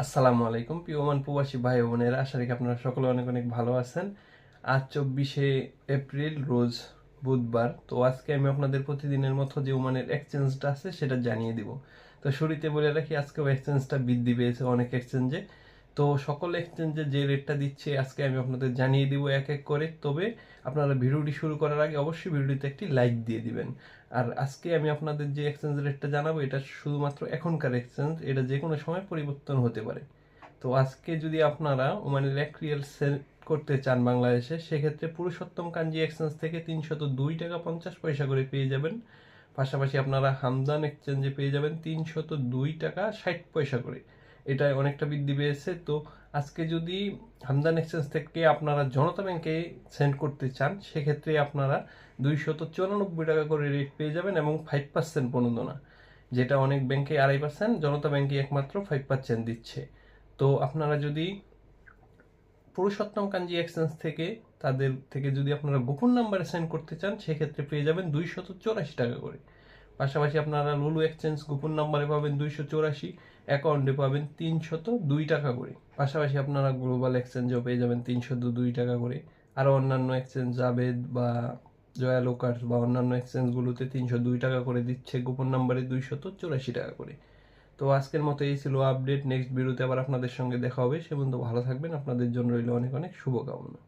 আসসালামু আলাইকুম পিওমান প্রবাসী ভাই বোনেরা। আশা রাখি আপনারা সকলে অনেক অনেক ভালো আছেন। আজ চব্বিশে এপ্রিল, রোজ বুধবার। তো আজকে আমি আপনাদের প্রতিদিনের মতো যে ওমানের এক্সচেঞ্জটা আছে, সেটা জানিয়ে দিব। তো শুরুতে বলে রাখি, আজকেও এক্সচেঞ্জটা বৃদ্ধি পেয়েছে অনেক এক্সচেঞ্জে তো সকল এক্সচেঞ্জে যে রেটটা দিচ্ছে, আজকে আমি আপনাদের জানিয়ে দিব এক এক করে। তবে আপনারা ভিডিওটি শুরু করার আগে অবশ্যই ভিডিওটিতে একটি লাইক দিয়ে দিবেন। আর আজকে আমি আপনাদের যে এক্সচেঞ্জ রেটটা জানাব, এটা শুধুমাত্র এখনকার এক্সচেঞ্জ এটা যে কোনো সময় পরিবর্তন হতে পারে। তো আজকে যদি আপনারা ওমানের এক রিয়াল সেল করতে চান বাংলাদেশে, সেক্ষেত্রে পুরুষোত্তম কাঞ্জি এক্সচেঞ্জ থেকে তিনশত দুই টাকা পঞ্চাশ পয়সা করে পেয়ে যাবেন। পাশাপাশি আপনারা হামদান এক্সচেঞ্জে পেয়ে যাবেন তিনশত দুই টাকা ষাট পয়সা করে। এটা অনেকটা বৃদ্ধি পেয়েছে। তো আজকে যদি হামদান এক্সচেঞ্জ থেকে আপনারা জনতা ব্যাংকে সেন্ড করতে চান, সেক্ষেত্রে আপনারা দুইশত চুরানব্বই টাকা করে রেট পেয়ে যাবেন এবং ফাইভ পার্সেন্ট প্রণোদনা, যেটা অনেক ব্যাংকে আড়াই পার্সেন্ট জনতা ব্যাংকে একমাত্র ফাইভ পার্সেন্ট দিচ্ছে। তো আপনারা যদি পুরুষোত্তম কাঞ্জি এক্সচেঞ্জ থেকে, তাদের থেকে যদি আপনারা গোপন নাম্বারে সেন্ড করতে চান, সেক্ষেত্রে পেয়ে যাবেন দুইশত চৌরাশি টাকা করে। পাশাপাশি আপনারা লুলু এক্সচেঞ্জ গোপন নাম্বারে পাবেন দুইশো চৌরাশি, অ্যাকাউন্টে পাবেন তিনশত দুই টাকা করে। পাশাপাশি আপনারা গ্লোবাল এক্সচেঞ্জও পেয়ে যাবেন তিনশত দুই টাকা করে। আরও অন্যান্য এক্সচেঞ্জ জাবেদ বা জয়া লোকার্স বা অন্যান্য এক্সচেঞ্জগুলোতে তিনশো দুই টাকা করে দিচ্ছে, গোপন নাম্বারে দুইশত চৌরাশি টাকা করে। তো আজকের মতো এই ছিল আপডেট নেক্সট ভিডিওতে আবার আপনাদের সঙ্গে দেখা হবে। সে পর্যন্ত ভালো থাকবেন, আপনাদের জন্য রইল অনেক অনেক শুভকামনা।